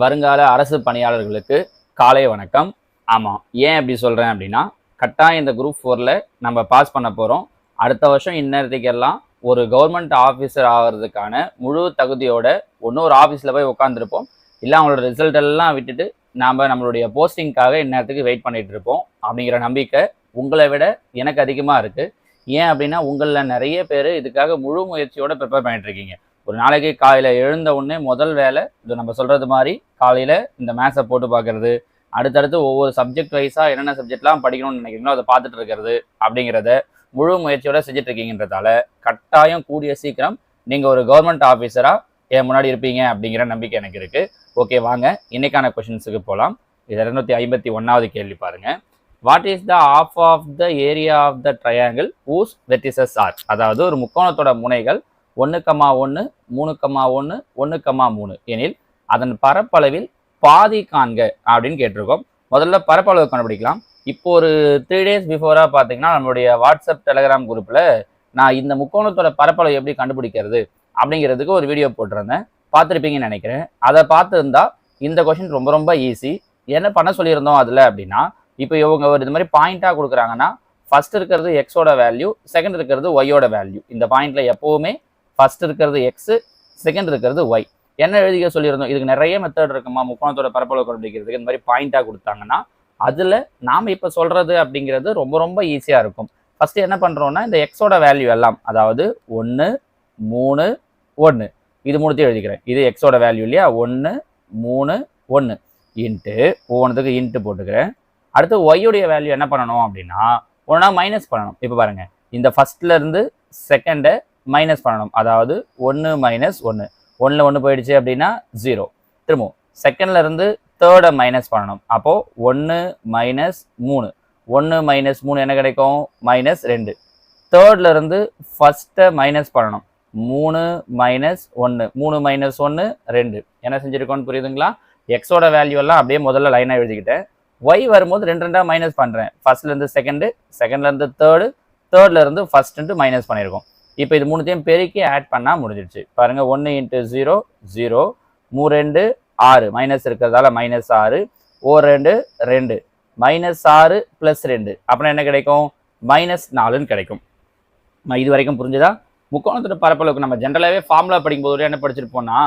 வருங்கால அரசு பணியாளர்களுக்கு காலை வணக்கம். ஆமாம் ஏன் அப்படி சொல்கிறேன் அப்படின்னா கட்டாயம் இந்த குரூப் ஃபோரில் நம்ம பாஸ் பண்ண போகிறோம் அடுத்த வருஷம் இந்நேரத்துக்கெல்லாம் ஒரு கவர்மெண்ட் ஆஃபீஸர் ஆகிறதுக்கான முழு தகுதியோட ஒன்று ஒரு ஆஃபீஸில் போய் உட்காந்துருப்போம் இல்லை அவங்களோட ரிசல்ட் எல்லாம் விட்டுட்டு நாம் நம்மளுடைய போஸ்டிங்க்காக இந்நேரத்துக்கு வெயிட் பண்ணிகிட்டு இருப்போம். அப்படிங்கிற நம்பிக்கை உங்களை விட எனக்கு அதிகமாக இருக்குது ஏன் அப்படின்னா உங்களில் நிறைய பேர் இதுக்காக முழு முயற்சியோட ப்ரிப்பேர் பண்ணிட்டு இருக்கீங்க. ஒரு நாளைக்கு காலையில் எழுந்த உடனே முதல் வேலை இது நம்ம சொல்கிறது மாதிரி காலையில் இந்த மேத்ஸை போட்டு பார்க்குறது. அடுத்தடுத்து ஒவ்வொரு சப்ஜெக்ட் வைஸாக என்னென்ன சப்ஜெக்ட்லாம் படிக்கணும்னு நினைக்கிறீங்களோ அதை பார்த்துட்டு இருக்கிறது அப்படிங்கிறத முழு முயற்சியோட செஞ்சுட்டு இருக்கீங்கன்றதால கட்டாயம் கூடிய சீக்கிரம் நீங்கள் ஒரு கவர்மெண்ட் ஆஃபீஸராக என் முன்னாடி இருப்பீங்க அப்படிங்கிற நம்பிக்கை எனக்கு இருக்குது ஓகே வாங்க. இன்னைக்கான கொஷின்ஸுக்கு போகலாம் இது இரநூத்தி ஐம்பத்தி ஒன்றாவது கேள்வி பாருங்கள் what is the of of the area of the triangle whose vertices are அதாவது ஒரு முக்கோணத்தோட முனைகள் ஒன்று கமா ஒன்று மூணு கமா ஒன்று ஒன்று கமா மூணு. எனில் அதன் பரப்பளவில் பாதி காண்க அப்படின்னு கேட்டிருக்கோம். முதல்ல பரப்பளவு கண்டுபிடிக்கலாம். இப்போ ஒரு த்ரீ டேஸ் பிஃபோராக பார்த்தீங்கன்னா நம்மளுடைய வாட்ஸ்அப் டெலகிராம் குரூப்பில் நான் இந்த முக்கோணத்தோட பரப்பளவு எப்படி கண்டுபிடிக்கிறது அப்படிங்கிறதுக்கு ஒரு வீடியோ போட்டிருந்தேன். பார்த்துருப்பீங்கன்னு நினைக்கிறேன். அதை பார்த்துருந்தா இந்த கொஷின் ரொம்ப ரொம்ப ஈஸி என்ன பண்ண சொல்லியிருந்தோம் அதில் அப்படின்னா இப்போ இவங்க ஒரு இது மாதிரி பாயிண்ட்டாக கொடுக்குறாங்கன்னா ஃபர்ஸ்ட் இருக்கிறது எக்ஸோட வேல்யூ செகண்ட் இருக்கிறது ஒய்யோட வேல்யூ இந்த பாயிண்ட்டில் எப்போவுமே ஃபர்ஸ்ட் இருக்கிறது எக்ஸு செகண்ட் இருக்கிறது ஒய் என்ன எழுதிக்க சொல்லியிருந்தோம்? இதுக்கு நிறைய மெத்தட் இருக்குமா? முக்கோணத்தோட பரப்பளவு கண்டுபிடிக்கிறதுக்கு இந்த மாதிரி பாயிண்ட்டாக கொடுத்தாங்கன்னா அதில் நாம் இப்போ சொல்கிறது அப்படிங்கிறது ரொம்ப ரொம்ப ஈஸியாக இருக்கும். ஃபஸ்ட்டு என்ன பண்ணுறோம்னா இந்த எக்ஸோட வேல்யூ எல்லாம் அதாவது ஒன்று மூணு ஒன்று இது மூணுத்தையும் எழுதிக்கிறேன். இது எக்ஸோட வேல்யூ இல்லையா? ஒன்று மூணு ஒன்று இன்ட்டு ஒவ்வொன்றுத்துக்கு இன்ட்டு போட்டுக்கிறேன். அடுத்து ஒய்யுடைய வேல்யூ என்ன பண்ணணும் அப்படின்னா ஒன்றா மைனஸ் பண்ணணும். இப்போ பாருங்கள் இந்த ஃபர்ஸ்ட்ல இருந்து செகண்டை மைனஸ் பண்ணணும். அதாவது ஒன்று மைனஸ் ஒன்று ஒன்றில் ஒன்று போயிடுச்சு அப்படின்னா ஜீரோ திரும்பவும் செகண்ட்லேருந்து தேர்டை மைனஸ் பண்ணணும். அப்போது ஒன்று மைனஸ் மூணு. ஒன்று மைனஸ் மூணு என்ன கிடைக்கும்? மைனஸ் ரெண்டு. தேர்ட்லேருந்து ஃபஸ்ட்டை மைனஸ் பண்ணணும். மூணு மைனஸ் ஒன்று மூணு மைனஸ் ஒன்று ரெண்டு. என்ன செஞ்சுருக்கோன்னு புரியுதுங்களா? எக்ஸோட வேல்யூ எல்லாம் அப்படியே முதல்ல லைனாக எழுதிக்கிட்டேன் ஒய் வரும்போது ரெண்டு ரெண்டாக மைனஸ் பண்ணுறேன் ஃபர்ஸ்ட்லேருந்து செகண்டு செகண்ட்லேருந்து தேர்டு தேர்ட்லேருந்து ஃபஸ்ட்டுன்ட்டு மைனஸ் பண்ணியிருக்கோம் இப்போ இது மூணுத்தையும் பெருக்கி ஆட் பண்ணால் முடிஞ்சிடுச்சு. பாருங்கள் ஒன்று இன்ட்டு ஜீரோ ஜீரோ மூ ரெண்டு ஆறு. மைனஸ் இருக்கிறதால மைனஸ் ஆறு ஓ ரெண்டு ரெண்டு. மைனஸ் ஆறு ப்ளஸ் ரெண்டு. அப்புறம் என்ன கிடைக்கும்? மைனஸ் நாலுன்னு கிடைக்கும். இது வரைக்கும் புரிஞ்சுதா? முக்கோணத்தோட பரப்பளவுக்கு நம்ம ஜென்ரலாகவே ஃபார்முலா படிக்கும்போது என்ன படிச்சிருப்போம்னா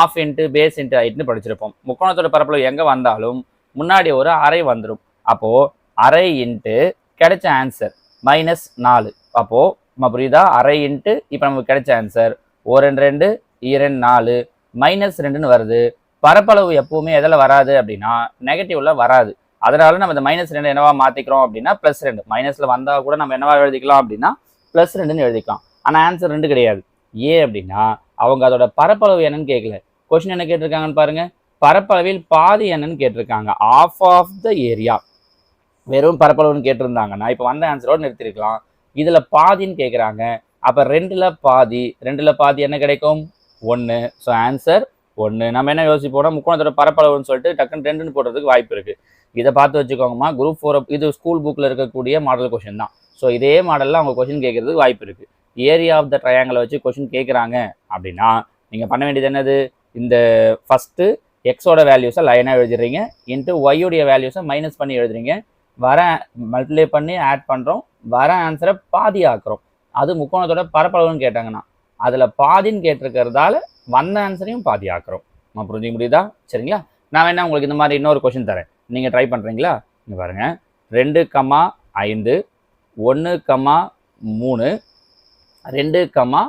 ஆஃப் இன்ட்டு பேஸ் இன்ட்டு ஹைட்னு படிச்சிருப்போம். முக்கோணத்தோட பரப்பளவு எங்கே வந்தாலும் முன்னாடி ஒரு அரை வந்துடும் அப்போது அரை இன்ட்டு கிடைச்ச ஆன்சர் மைனஸ் நாலு. அப்போது நம்ம புரியுதா? அரை இன்ட்டு இப்போ நமக்கு கிடைச்ச ஆன்சர் ஓ ரெண்டு ரெண்டு இரண்டு நாலு மைனஸ் ரெண்டுன்னு வருது. பரப்பளவு எப்போவுமே எதில் வராது அப்படின்னா நெகட்டிவ்ல வராது. அதனால நம்ம இந்த மைனஸ் ரெண்டு என்னவா மாற்றிக்கிறோம் அப்படின்னா ப்ளஸ் ரெண்டு. மைனஸில் வந்தால் கூட நம்ம என்னவா எழுதிக்கலாம் அப்படின்னா ப்ளஸ் ரெண்டுன்னு எழுதிக்கலாம். ஆனால் ஆன்சர் ரெண்டு கிடையாது. ஏன் அப்படின்னா அவங்க அதோட பரப்பளவு என்னன்னு கேட்கல கொஸ்டின் என்ன கேட்டிருக்காங்கன்னு பாருங்க. பரப்பளவில் பாதி என்னன்னு கேட்டிருக்காங்க. ஆஃப் ஆஃப் த ஏரியா வெறும் பரப்பளவுன்னு கேட்டிருந்தாங்கன்னா இப்போ வந்த ஆன்சரோடு நிறுத்திருக்கலாம். இதில் பாதின்னு கேட்குறாங்க அப்போ ரெண்டில் பாதி ரெண்டில் பாதி என்ன கிடைக்கும்? ஒன்று ஸோ ஆன்சர் ஒன்று நம்ம என்ன யோசிப்போம்னா முக்கோணத்தோட பரப்பளவுன்னு சொல்லிட்டு டக்குன்னு ரெண்டுன்னு போடுறதுக்கு வாய்ப்பு இருக்குது இதை பார்த்து வச்சுக்கோங்கம்மா குரூப் ஃபோர் இது ஸ்கூல் புக்கில் இருக்கக்கூடிய மாடல் கொஷின் தான். ஸோ இதே மாடலில் அவங்க கொஷின் கேட்குறதுக்கு வாய்ப்பு இருக்குது ஏரியா ஆஃப் த ட்ரையாங்கிளை வச்சு கொஷின் கேட்குறாங்க அப்படின்னா நீங்கள் பண்ண வேண்டியது என்னது? இந்த ஃபஸ்ட்டு எக்ஸோட வேல்யூஸை லைனாக எழுதிடுறீங்க. இன்ட்டு ஒய்யுடைய வேல்யூஸை மைனஸ் பண்ணி எழுதுறீங்க. வர மல்டிப்ளை பண்ணி ஆட் பண்ணுறோம் வர ஆன்சரை பாதி ஆக்குறோம். அது முக்கோணத்தோட பரப்பளவுன்னு கேட்டாங்கன்னா அதில் பாதின்னு கேட்டிருக்கிறதால வந்த ஆன்சரையும் பாதி ஆக்குறோம். நம்ம புரிஞ்சுக்க முடியுதா? சரிங்களா? நான் வேணா உங்களுக்கு இந்த மாதிரி இன்னொரு கொஷின் தரேன். நீங்கள் ட்ரை பண்ணுறீங்களா இங்கே பாருங்கள் ரெண்டு கமா ஐந்து ஒன்று கமா மூணு ரெண்டு கமா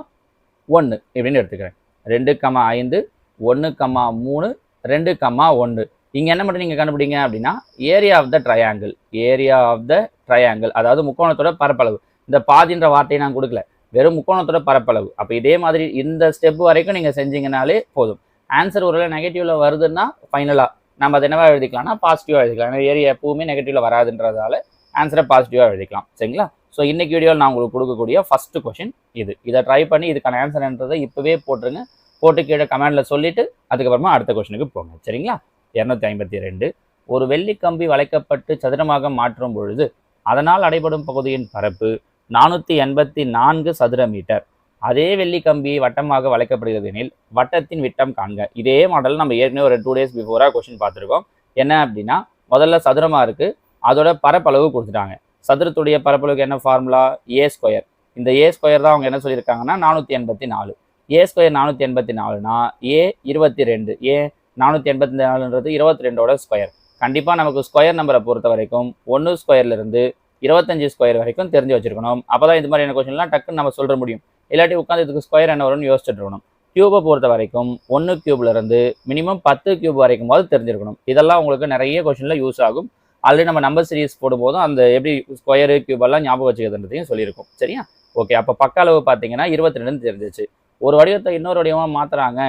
ஒன்று இப்படின்னு எடுத்துக்கிறேன். ரெண்டு கமா ஐந்து ஒன்று கமா மூணு ரெண்டு கமா ஒன்று இங்கே என்ன மட்டும் நீங்கள் கண்டுபிடிங்க அப்படின்னா area of the triangle area of the triangle அதாவது முக்கோணத்தோட பரப்பளவு. இந்த பாதின்ற வார்த்தையை நான் கொடுக்கல. வெறும் முக்கோணத்தோட பரப்பளவு. அப்போ இதே மாதிரி இந்த ஸ்டெப் வரைக்கும் நீங்கள் செஞ்சீங்கனாலே போதும். ஆன்சர் ஒருவேளை நெகட்டிவ்ல வருதுன்னா ஃபைனலாக நம்ம அதை என்னவா எழுதிக்கலாம்னா பாசிட்டிவாக எழுதிக்கலாம். ஏன்னா ஏரியா எப்பவுமே நெகட்டிவ்ல வராதுன்றதால ஆன்சரை பாசிட்டிவாக எழுதிக்கலாம். சரிங்களா? ஸோ இன்னைக்கு வீடியோவில் நான் உங்களுக்கு கொடுக்கக்கூடிய ஃபஸ்ட்டு கொஷின் இது. இதை ட்ரை பண்ணி இதுக்கான ஆன்சர்ன்றதை இப்போவே போட்டுருங்க. போட்டு கீழே கமெண்டில் சொல்லிட்டு அதுக்கப்புறமா அடுத்த கொஷனுக்கு போங்க. சரிங்களா? இரநூத்தி ஐம்பத்தி ரெண்டு. ஒரு வெள்ளி கம்பி வளைக்கப்பட்டு சதுரமாக மாற்றும் பொழுது அதனால் அடைபடும் பகுதியின் பரப்பு நானூற்றி எண்பத்தி நான்கு சதுர மீட்டர். அதே வெள்ளி கம்பி வட்டமாக வளைக்கப்படுகிறது எனில் வட்டத்தின் விட்டம் காண்க. இதே மாடல் நம்ம ஏற்கனவே ஒரு டூ டேஸ் பிஃபோராக கொஸ்டின் பார்த்துருக்கோம். என்ன அப்படின்னா முதல்ல சதுரமாக இருக்குது அதோட பரப்பளவு கொடுத்துட்டாங்க. சதுரத்துடைய பரப்பளவுக்கு என்ன ஃபார்முலா ஏ ஸ்கொயர் இந்த ஏ ஸ்கொயர் தான் அவங்க என்ன சொல்லியிருக்காங்கன்னா நானூற்றி எண்பத்தி நாலு. ஏ ஸ்கொயர் நானூற்றி எண்பத்தி நாலுனா ஏ இருபத்தி ரெண்டு. ஏ நானூற்றி எண்பத்தி நாலுன்றது இருபத்தி ரெண்டோட ஸ்கொயர் கண்டிப்பாக நமக்கு ஸ்கொயர் நம்பரை பொறுத்த வரைக்கும் ஒன்று ஸ்கொயர்லேருந்து இருபத்தஞ்சு ஸ்கொயர் வரைக்கும் தெரிஞ்சு வச்சிருக்கணும். அப்போ தான் இந்த மாதிரியான கொஸ்டின்லாம் டக்குன்னு நம்ம சொல்ல முடியும். இல்லாட்டி உட்காந்து இதுக்கு ஸ்கொயர் என்ன வரும்னு யோசிச்சுட்டு இருக்கணும். கியூபை பொறுத்த வரைக்கும் ஒன்று கியூப்லேருந்து மினிமம் பத்து கியூப் வரைக்கும் போது தெரிஞ்சிருக்கணும். இதெல்லாம் உங்களுக்கு நிறைய கொஷினில் யூஸ் ஆகும். ஆல்ரெடி நம்ம நம்பர் சீரிஸ் போடும்போதும் அந்த எப்படி ஸ்கொயரு கியூபெல்லாம் ஞாபகம் வச்சுக்கிறதுன்றதையும் சொல்லியிருக்கோம். சரியா? ஓகே அப்போ பக்க அளவு பார்த்தீங்கன்னா இருபத்தி ரெண்டுன்னு தெரிஞ்சிச்சு. ஒரு வடிவத்தை இன்னொரு வடிவமாக மாற்றுறாங்க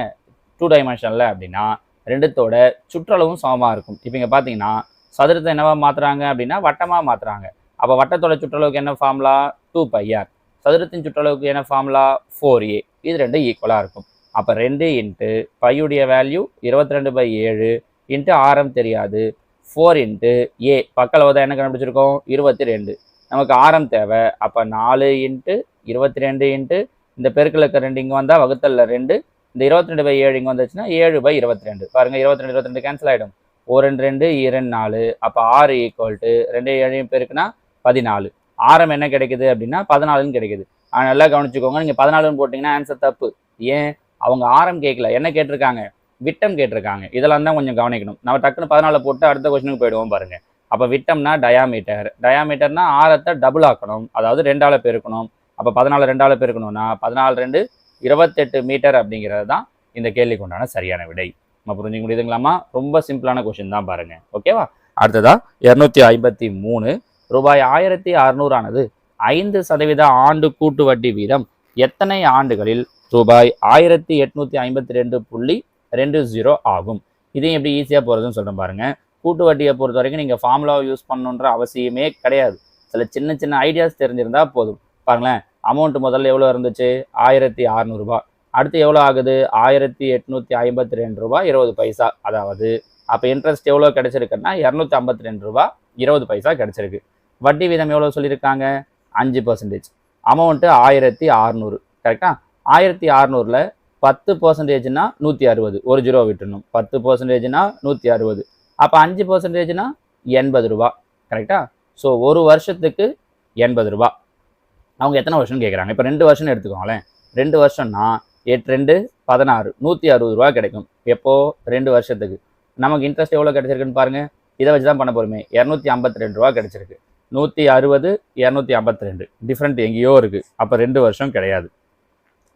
டூ டைமென்ஷனில் அப்படின்னா ரெண்டுத்தோட சுற்றளவும் சமமாக இருக்கும். இப்போ இங்கே பார்த்தீங்கன்னா சதுரத்தை என்னவா மாற்றுறாங்க அப்படின்னா வட்டமாக மாற்றுறாங்க அப்போ வட்டத்தோட சுற்றளவுக்கு என்ன ஃபார்முலா டூ பையார் சதுரத்தின் சுற்றளவுக்கு என்ன ஃபார்முலா ஃபோர் ஏ இது ரெண்டும் ஈக்குவலாக இருக்கும். அப்போ ரெண்டு இன்ட்டு பையுடைய வேல்யூ இருபத்தி ரெண்டு பை ஏழு இன்ட்டு ஆரம் தெரியாது. ஃபோர் இன்ட்டு ஏ பக்களவு தான் என்ன கண்டுபிடிச்சிருக்கோம்? இருபத்தி ரெண்டு நமக்கு ஆரம் தேவை. அப்போ நாலு இன்ட்டு இருபத்தி ரெண்டு இன்ட்டு இந்த பெருக்கில் ரெண்டு இங்கே வந்தால் வகுத்தல்ல ரெண்டு இந்த இருபத்தி ரெண்டு பை ஏழு இங்கே வந்துச்சுன்னா ஏழு பை இருபத்தி ரெண்டு பாருங்கள் இருபத்தி ரெண்டு இருபத்தி ரெண்டு கேன்சல் ஆகிடும் ஒரு ரெண்டு ரெண்டு இரண்டு நாலு. அப்போ ஆறு ஈக்குவல் டு ரெண்டு ஏழையும் பேருக்குன்னா பதினாலு. ஆரம் என்ன கிடைக்குது அப்படின்னா பதினாலுன்னு கிடைக்குது. ஆனால் நல்லா கவனிச்சுக்கோங்க நீங்கள் பதினாலுன்னு போட்டிங்கன்னா ஆன்சர் தப்பு. ஏன்? அவங்க ஆரம் கேட்கல. என்ன கேட்டிருக்காங்க? விட்டம் கேட்டிருக்காங்க. இதெல்லாம் தான் கொஞ்சம் கவனிக்கணும். நம்ம டக்குன்னு பதினாலு போட்டு அடுத்த கொஸ்டினுக்கு போயிடுவோம் பாருங்கள் அப்போ விட்டம்னா டயாமீட்டர் டயாமீட்டர்னா ஆரத்தை டபுள் ஆக்கணும். அதாவது ரெண்டால் பெருக்கணும். அப்போ பதினாலு ரெண்டால் பெருக்கணும்னா பதினாலு ரெண்டு இருபத்தெட்டு மீட்டர் அப்படிங்கிறது தான் இந்த கேள்விக்கு உண்டான சரியான விடை. நம்ம புரிஞ்சுக்க முடியுதுங்களாமா ரொம்ப சிம்பிளான கொஸ்டின் தான் பாருங்கள் ஓகேவா? அடுத்ததா இரநூத்தி ஐம்பத்தி மூணு. ரூபாய் ஆயிரத்தி அறுநூறானது ஐந்து சதவீத ஆண்டு கூட்டு வட்டி வீதம் எத்தனை ஆண்டுகளில்? ரூபாய் ஆயிரத்தி எட்நூத்தி ஐம்பத்தி ரெண்டு புள்ளி ரெண்டு ஜீரோ ஆகும். இதையும் எப்படி ஈஸியாக போகிறதுன்னு சொல்கிறேன் பாருங்கள் கூட்டு வட்டியை பொறுத்த வரைக்கும் நீங்கள் ஃபார்முலாவை யூஸ் பண்ணணுன்ற அவசியமே கிடையாது. சில சின்ன சின்ன ஐடியாஸ் தெரிஞ்சிருந்தால் போதும். பாருங்களேன். அமௌண்ட் முதல்ல எவ்வளோ இருந்துச்சு? ஆயிரத்தி அறநூறுபா அடுத்து எவ்வளோ ஆகுது? ஆயிரத்தி எட்நூற்றி ஐம்பத்தி ரெண்டு ரூபா இருபது பைசா. அதாவது அப்போ இன்ட்ரெஸ்ட் எவ்வளோ கிடச்சிருக்குன்னா இரநூத்தி ஐம்பத்தி ரெண்டு ரூபா இருபது பைசா கிடச்சிருக்கு. வட்டி வீதம் எவ்வளோ சொல்லியிருக்காங்க? அஞ்சு பர்சன்டேஜ் அமௌண்ட்டு ஆயிரத்தி அறநூறு. கரெக்டாக ஆயிரத்தி அறநூறில் பத்து பர்சன்டேஜ்னா நூற்றி அறுபது. ஒரு ஜீரோ விட்டுணும் பத்து பர்சன்டேஜ்னா நூற்றி அறுபது. அப்போ அஞ்சு பர்சன்டேஜ்னா எண்பது ரூபா. கரெக்டாக ஸோ ஒரு வருஷத்துக்கு எண்பது ரூபா. அவங்க எத்தனை வருஷம்னு கேட்குறாங்க இப்போ ரெண்டு வருஷம்னு எடுத்துக்கோங்களேன். ரெண்டு வருஷம்னா எட்டு ரெண்டு பதினாறு நூற்றி அறுபது ரூபா கிடைக்கும். எப்போது ரெண்டு வருஷத்துக்கு. நமக்கு இன்ட்ரெஸ்ட் எவ்வளோ கிடைச்சிருக்குன்னு பாருங்கள் இதை வச்சு தான் பண்ண போகிறோமே இரநூத்தி ஐம்பத்தி ரெண்டு ரூபா கிடச்சிருக்கு. நூற்றி அறுபது இரநூத்தி ஐம்பத்தி ரெண்டு டிஃப்ரெண்ட் எங்கேயோ இருக்குது அப்போ ரெண்டு வருஷம் கிடையாது.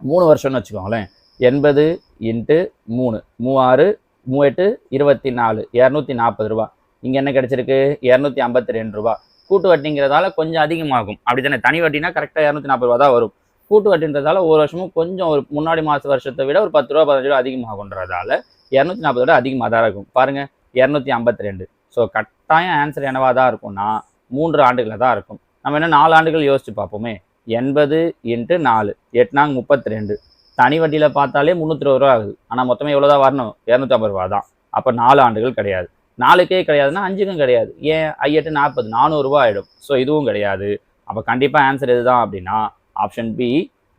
மூணு வருஷம்னு வச்சுக்கோங்களேன். எண்பது இன்ட்டு மூணு. மூவாறு மூவெட்டு இருபத்தி நாலு. இரநூத்தி நாற்பது ரூபா இங்கே என்ன கிடச்சிருக்கு? இரநூத்தி ஐம்பத்தி ரெண்டு ரூபா கூட்டு வட்டிங்கிறதால கொஞ்சம் அதிகமாகும். அப்படி தானே தனி வட்டினா கரெக்டாக இரநூத்தி நாற்பது ரூபா தான் வரும். கூட்டு வட்டின்றதால ஒரு வருஷமும் கொஞ்சம் ஒரு முன்னாடி மாத வருஷத்தை விட ஒரு பத்து ரூபா பதினஞ்சு ரூபா அதிகமாகன்றதால இரநூத்தி நாற்பது ரூபா அதிகமாக தான் இருக்கும். பாருங்கள் இரநூத்தி ஐம்பத்தி ரெண்டு ஸோ கட்டாயம் ஆன்சர் என்னவாக தான் இருக்கும்னா மூன்று ஆண்டுகளில் தான் இருக்கும். நம்ம என்ன நாலு ஆண்டுகள் யோசிச்சு பார்ப்போமே. எண்பது இன்ட்டு நாலு. எட்நாங் முப்பத்தி ரெண்டு தனி வட்டியில் பார்த்தாலே முந்நூற்றி இருபது ரூபா ஆகுது. ஆனால் மொத்தமே எவ்வளோ தான் வரணும்? இரநூத்தி ஐம்பது ரூபா தான். அப்போ நாலு ஆண்டுகள் கிடையாது. நாலுக்கே கிடையாதுன்னா அஞ்சுக்கும் கிடையாது. ஏன்? ஐயெட்டு நாற்பது நானூறுரூவா ஆகிடும் ஸோ இதுவும் கிடையாது. அப்போ கண்டிப்பாக ஆன்சர் எதுதான் அப்படின்னா ஆப்ஷன் பி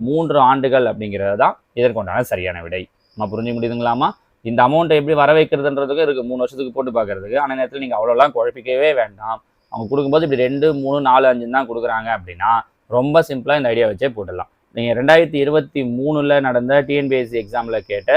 மூன்று ஆண்டுகள் அப்படிங்கிறது தான் இதற்குண்டான சரியான விடை. நம்ம புரிஞ்சு முடியுதுங்களாமா? இந்த அமௌண்ட்டை எப்படி வர வைக்கிறதுன்றதுக்கு இருக்குது மூணு வருஷத்துக்கு போட்டு பார்க்கறதுக்கு ஆனால் நேரத்தில் நீங்கள் அவ்வளோலாம் குழப்பிக்கவே வேண்டாம். அவங்க கொடுக்கும்போது இப்படி ரெண்டு மூணு நாலு அஞ்சுன்னு தான் கொடுக்குறாங்க அப்படின்னா ரொம்ப சிம்பிளாக இந்த ஐடியா வச்சே போட்டுடலாம். நீங்கள் ரெண்டாயிரத்தி இருபத்தி மூணில் நடந்த டிஎன்பிஎஸ்சி எக்ஸாமில் கேட்ட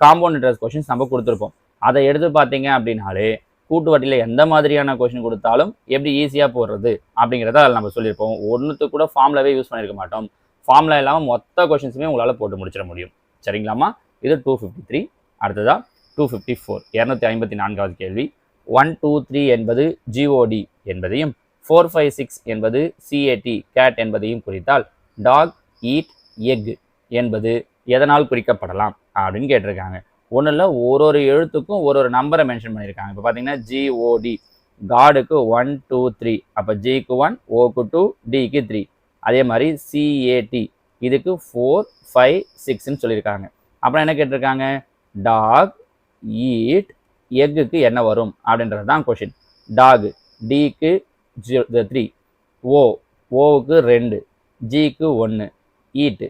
காம்பவுண்ட் இன்ட்ரெஸ்ட் கொஷின்ஸ் நம்ம கொடுத்துருப்போம். அதை எடுத்து பார்த்தீங்க அப்படின்னாலே கூட்டு வட்டியில் எந்த மாதிரியான கொஷின் கொடுத்தாலும் எப்படி ஈஸியாக போடுறது அப்படிங்கிறத அதில் நம்ம சொல்லியிருப்போம். ஒன்றுத்துக்கு கூட ஃபார்ம்லவே யூஸ் பண்ணியிருக்க மாட்டோம். ஃபார்ம்ல இல்லாமல் மொத்த கொஷின்ஸுமே உங்களால் போட்டு முடிச்சிட முடியும். சரிங்களாம்மா? இது டூ ஃபிஃப்டி த்ரீ அடுத்ததாக டூ ஃபிஃப்டி ஃபோர் இரநூத்தி ஐம்பத்தி நான்காவது கேள்வி. ஒன் டூ த்ரீ என்பது ஜிஓடி என்பதையும் ஃபோர் ஃபைவ் சிக்ஸ் என்பது சிஏடி கேட் என்பதையும் குறித்தால் டாக் ஈட் எக் என்பது எதனால் குறிக்கப்படலாம் அப்படின்னு கேட்டிருக்காங்க. ஒன்றும் இல்லை ஒரு ஒரு எழுத்துக்கும் ஒரு ஒரு நம்பரை மென்ஷன் பண்ணியிருக்காங்க. இப்போ பார்த்தீங்கன்னா ஜிஓடி காடுக்கு ஒன் டூ த்ரீ அப்போ ஜிக்கு ஒன் ஓக்கு டூ டிக்கு த்ரீ அதே மாதிரி சிஏடி இதுக்கு ஃபோர் ஃபைவ் சிக்ஸ்ன்னு சொல்லியிருக்காங்க. அப்புறம் என்ன கேட்டிருக்காங்க? டாக் ஈட் எக்குக்கு என்ன வரும்? அப்படின்றது தான் கொஷின் டாக் டிக்கு த்ரீ ஓ ஓவுக்கு ரெண்டு. ஜிக்கு ஒன்று ஈட்டு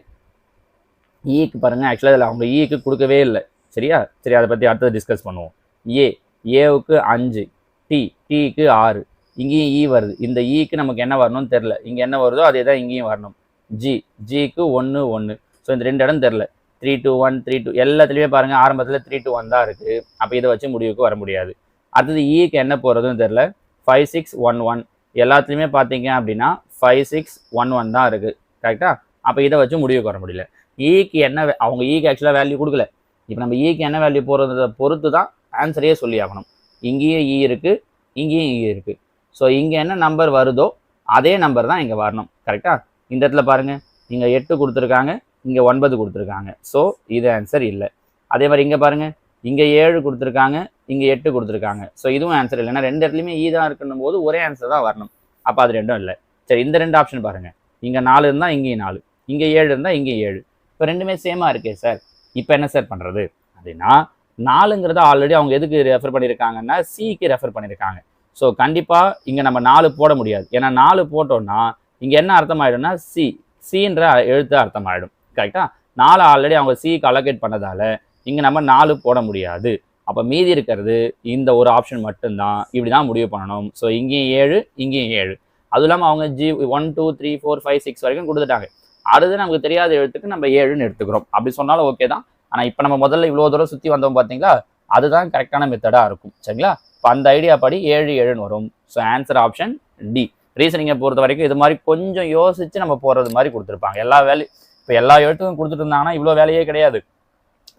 ஈக்கு e பாருங்கள் ஆக்சுவலாக இதில் அவங்க e ஈக்கு கொடுக்கவே இல்லை. சரியா? சரி அதை பற்றி அடுத்தது டிஸ்கஸ் பண்ணுவோம். ஏ ஏவுக்கு அஞ்சு டி டிக்கு ஆறு இங்கேயும் ஈ வருது. இந்த e ஈக்கு நமக்கு என்ன வரணும்னு தெரில இங்கே என்ன வருதோ அதே தான் இங்கேயும் வரணும். ஜி ஜிக்கு ஒன்று ஒன்று ஸோ இந்த ரெண்டு இடம் தெரில three two one three two எல்லாத்துலேயுமே பாருங்கள் ஆரம்பத்தில் த்ரீ டூ ஒன் தான் இருக்குது அப்போ இதை வச்சு முடிவுக்கு வர முடியாது. அடுத்தது e ஈக்கு என்ன போகிறதுன்னு தெரில ஃபைவ் சிக்ஸ் ஒன் ஒன் எல்லாத்துலேயுமே பார்த்தீங்க அப்படின்னா ஃபைவ் சிக்ஸ் ஒன் ஒன் தான் இருக்குது கரெக்டாக அப்போ இதை வச்சு முடிவுக்கு வர முடியல. ஈக்கு என்ன வே- அவங்க ஈக்கு ஆக்சுவலாக வேல்யூ கொடுக்கல. இப்போ நம்ம e ஈக்கு என்ன வேல்யூ போகிறத பொறுத்து தான் ஆன்சரையே சொல்லி ஆகணும் e இங்கேயும் e ஈ இருக்குது இங்கேயும் ஈ இருக்குது ஸோ இங்கே என்ன நம்பர் வருதோ அதே நம்பர் தான் இங்கே வரணும். கரெக்டாக இந்த இடத்துல பாருங்கள் இங்கே எட்டு கொடுத்துருக்காங்க இங்கே ஒன்பது கொடுத்துருக்காங்க. ஸோ இது ஆன்சர் இல்லை. அதே மாதிரி இங்கே பாருங்கள் இங்கே ஏழு கொடுத்துருக்காங்க இங்கே எட்டு கொடுத்துருக்காங்க. ஸோ இதுவும் ஆன்சர் இல்லை. ஏன்னா ரெண்டு இடத்துலையுமே ஈ தான் இருக்கணும் போது ஒரே ஆன்சர் தான் வரணும். அப்போ அது ரெண்டும் இல்லை. சரி இந்த ரெண்டு ஆப்ஷன் பாருங்கள் இங்கே நாலு இருந்தால் இங்கேயும் நாலு. இங்கே ஏழு இருந்தால் இங்கே ஏழு. இப்போ ரெண்டுமே சேமாக இருக்கே சார் இப்போ என்ன சார் பண்ணுறது அப்படின்னா நாலுங்கிறத ஆல்ரெடி அவங்க எதுக்கு ரெஃபர் பண்ணியிருக்காங்கன்னா சிக்கு ரெஃபர் பண்ணியிருக்காங்க ஸோ கண்டிப்பாக இங்கே நம்ம நாலு போட முடியாது. ஏன்னா நாலு போட்டோம்னா இங்கே என்ன அர்த்தம் ஆகிடும்னா சி சின்ற எழுத்து அர்த்தம் ஆகிடும் கரெக்டாக நாலு ஆல்ரெடி அவங்க சிக்கு அலோகேட் பண்ணதால் இங்கே நம்ம நாலு போட முடியாது. அப்போ மீதி இருக்கிறது இந்த ஒரு ஆப்ஷன் மட்டும்தான். இப்படி தான் முடிவு பண்ணணும். ஸோ இங்கேயும் ஏழு இங்கேயும் ஏழு. அதுவும் இல்லாமல் அவங்க G one two three four five six வரைக்கும் கொடுத்துட்டாங்க. அடுத்து நமக்கு தெரியாத எழுத்துக்கு நம்ம ஏழுன்னு எடுத்துக்கிறோம். அப்படி சொன்னாலும் ஓகே தான். ஆனால் இப்போ நம்ம முதல்ல இவ்வளோ தூரம் சுற்றி வந்தோம் பார்த்தீங்களா அதுதான் கரெக்டான மெத்தடாக இருக்கும். சரிங்களா? இப்போ அந்த ஐடியா படி ஏழு ஏழுன்னு வரும். ஸோ ஆன்சர் ஆப்ஷன் டி ரீசனிங்கை பொறுத்த வரைக்கும் இது மாதிரி கொஞ்சம் யோசித்து நம்ம போகிறது மாதிரி கொடுத்துருப்பாங்க. எல்லா வேலையும் இப்போ எல்லா எழுத்துக்கும் கொடுத்துட்டு இருந்தாங்கன்னா இவ்வளோ வேலையே கிடையாது.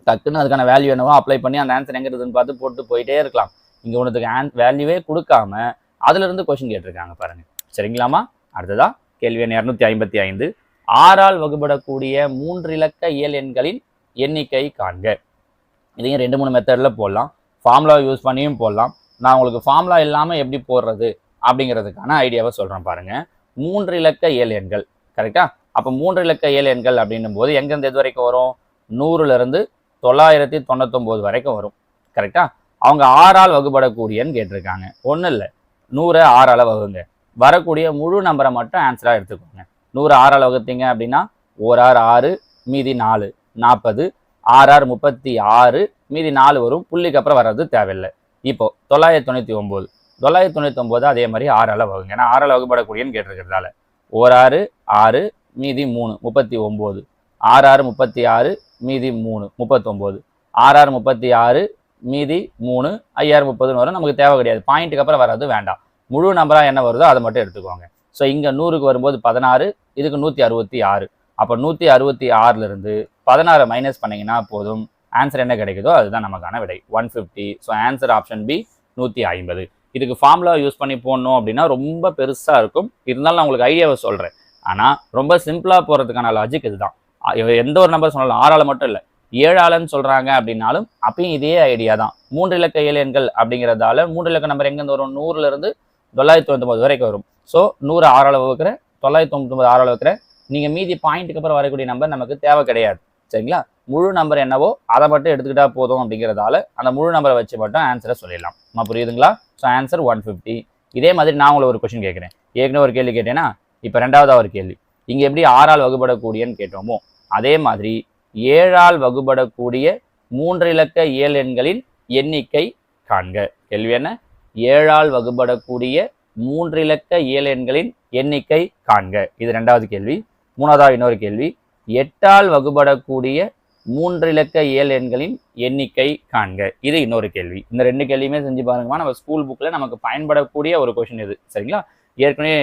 டக்குன்னு அதுக்கான வேல்யூ என்னவோ அப்ளை பண்ணி அந்த ஆன்சர் எங்கே இருக்குதுன்னு பார்த்து போட்டு போயிட்டே இருக்கலாம். இங்கே ஒன்றுத்துக்கு ஆன் வேல்யூவே கொடுக்காம அதுலேருந்து கொஷின் கேட்டிருக்காங்க பாருங்க. சரிங்களாமா அடுத்ததாக கேள்வி எண் இரநூத்தி ஐம்பத்தி ஐந்து. ஆறால் வகுபடக்கூடிய மூன்று இலக்க இயல் எண்களின் எண்ணிக்கை காண்க. இதையும் ரெண்டு மூணு மெத்தடில் போடலாம். ஃபார்முலா யூஸ் பண்ணியும் போடலாம். நான் உங்களுக்கு ஃபார்முலா இல்லாமல் எப்படி போடுறது அப்படிங்கிறதுக்கான ஐடியாவை சொல்கிறேன் பாருங்கள் மூன்று இலக்க இயல் எண்கள். கரெக்டாக அப்போ மூன்று இலக்க இயல் எண்கள் அப்படின்னும் போது எங்கேருந்து எது வரைக்கும் வரும்? நூறுலேருந்து தொள்ளாயிரத்தி தொண்ணூத்தொம்போது வரைக்கும் வரும். கரெக்டாக அவங்க ஆறால் வகுபடக்கூடியன்னு கேட்டிருக்காங்க. ஒன்றும் இல்லை நூறை ஆறால் வகுங்க. வரக்கூடிய முழு நம்பரை மட்டும் ஆன்சராக எடுத்துக்கோங்க. நூறு ஆறால் வகுத்தீங்க அப்படின்னா ஒரு ஆறு ஆறு மீதி நாலு நாற்பது ஆறு ஆறு முப்பத்தி ஆறு மீதி நாலு வரும். புள்ளிக்கு அப்புறம் வர்றது தேவையில்லை. இப்போ தொள்ளாயிரத்தி தொண்ணூற்றி ஒம்பது. தொள்ளாயிரத்தி தொண்ணூற்றி ஒம்பது அதே மாதிரி ஆறால் வகுங்க ஏன்னா ஆறால் வகுப்படக்கூடியன்னு கேட்டிருக்கிறதால. ஒரு ஆறு ஆறு மீதி மூணு முப்பத்தி ஒம்பது. ஆறு ஆறு முப்பத்தி ஆறு மீதி மூணு முப்பத்தொம்போது. ஆறு ஆறு முப்பத்தி ஆறு மீதி மூணு ஐயாயிரம் முப்பதுன்னு வரும். நமக்கு தேவை கிடையாது. பாயிண்ட்டுக்கு அப்புறம் வராது வேண்டாம். முழு நம்பராக என்ன வருதோ அதை மட்டும் எடுத்துக்கோங்க. ஸோ இங்கே நூறுக்கு வரும்போது பதினாறு இதுக்கு நூற்றி அறுபத்தி ஆறு. அப்போ நூற்றி அறுபத்தி ஆறுலேருந்து பதினாறு மைனஸ் பண்ணீங்கன்னா போதும். ஆன்சர் என்ன கிடைக்குதோ அதுதான் நமக்கான விடை. One fifty so answer option B நூற்றி ஐம்பது. இதுக்கு ஃபார்முலா யூஸ் பண்ணி போடணும் அப்படின்னா ரொம்ப பெருசாக இருக்கும். இருந்தாலும் நான் உங்களுக்கு ஐடியாவை சொல்கிறேன் ஆனால் ரொம்ப சிம்பிளாக போகிறதுக்கான லாஜிக் இதுதான். எந்த ஒரு நம்பர் சொன்னாலும் ஆறால் மட்டும் இல்லை ஏழாளன்னு சொல்கிறாங்க அப்படின்னாலும் அப்பயும் இதே ஐடியா தான். மூன்று இலக்க ஏழு எண்கள் அப்படிங்கிறதால மூன்று இலக்க நம்பர் எங்கேருந்து வரும்? நூறுலேருந்து தொள்ளாயிரத்தி தொண்ணூத்தொம்பது வரைக்கும் வரும். ஸோ நூறு ஆறால் வகுக்கிற தொள்ளாயிரத்தி தொண்ணூத்தொம்பது ஆறால் வகுக்கிற நீங்கள் மீதி பாயிண்ட்டுக்கு அப்புறம் வரக்கூடிய நம்பர் நமக்கு தேவை கிடையாது. சரிங்களா? முழு நம்பர் என்னவோ அதை மட்டும் எடுத்துக்கிட்டா போதும் அப்படிங்கிறதால அந்த முழு நம்பரை வச்சு மட்டும் ஆன்சரை சொல்லிடலாம். நம்ம புரியுதுங்களா? ஸோ ஆன்சர் ஒன் ஃபிஃப்டி இதே மாதிரி நான் உங்களை ஒரு கொஷின் கேட்குறேன். ஏற்கனவே ஒரு கேள்வி கேட்டேன்னா இப்போ ரெண்டாவதாக ஒரு கேள்வி. இங்கே எப்படி ஆறால் வகுபடக்கூடியன்னு கேட்டோமோ அதே மாதிரி ஏழால் வகுபடக்கூடிய மூன்று இலக்க ஏழு எண்களின் எண்ணிக்கை காண்க. கேள்வி என்ன? ஏழால் வகுபடக்கூடிய மூன்று இலக்க எண்களின் எண்ணிக்கை காண்க. இது ரெண்டாவது கேள்வி. மூணாவதாக இன்னொரு கேள்வி. எட்டால் வகுபடக்கூடிய மூன்று இலக்க இயல் எண்களின் எண்ணிக்கை காண்க. இது இன்னொரு கேள்வி. இந்த ரெண்டு கேள்வியுமே செஞ்சு பாருங்கம்மா. நம்ம ஸ்கூல் புக்கில் நமக்கு பயன்படக்கூடிய ஒரு கொஷின் இது. சரிங்களா? ஏற்கனவே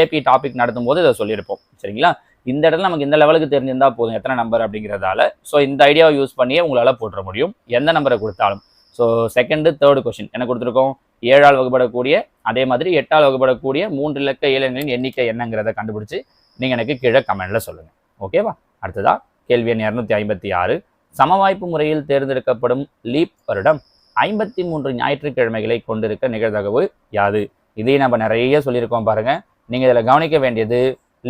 ஏபி டாபிக் நடத்தும் போது இதை சொல்லியிருப்போம். சரிங்களா? இந்த இடத்துல நமக்கு இந்த லெவலுக்கு தெரிஞ்சிருந்தா போதும். எத்தனை நம்பர் அப்படிங்கிறதால. ஸோ இந்த ஐடியாவை யூஸ் பண்ணியே உங்களால் போட்டுற முடியும். எந்த நம்பரை கொடுத்தாலும். ஸோ செகண்டு தேர்டு கொஷின் என்ன கொடுத்துருக்கோம்? ஏழால் வகுப்படக்கூடிய அதே மாதிரி எட்டால் வகுப்படக்கூடிய மூன்று இலக்க இளைஞர்களின் எண்ணிக்கை என்னங்கிறத கண்டுபிடிச்சு நீங்கள் எனக்கு கீழே கமெண்ட்ல சொல்லுங்கள் ஓகேவா அடுத்ததா கேள்வி எண் இரநூத்தி ஐம்பத்தி ஆறு. சமவாய்ப்பு முறையில் தேர்ந்தெடுக்கப்படும் லீப் வருடம் ஐம்பத்தி மூன்று ஞாயிற்றுக்கிழமைகளை கொண்டிருக்க நிகழ்தகவு யாது? இதையும் நம்ம நிறைய சொல்லியிருக்கோம் பாருங்க. நீங்கள் இதில் கவனிக்க வேண்டியது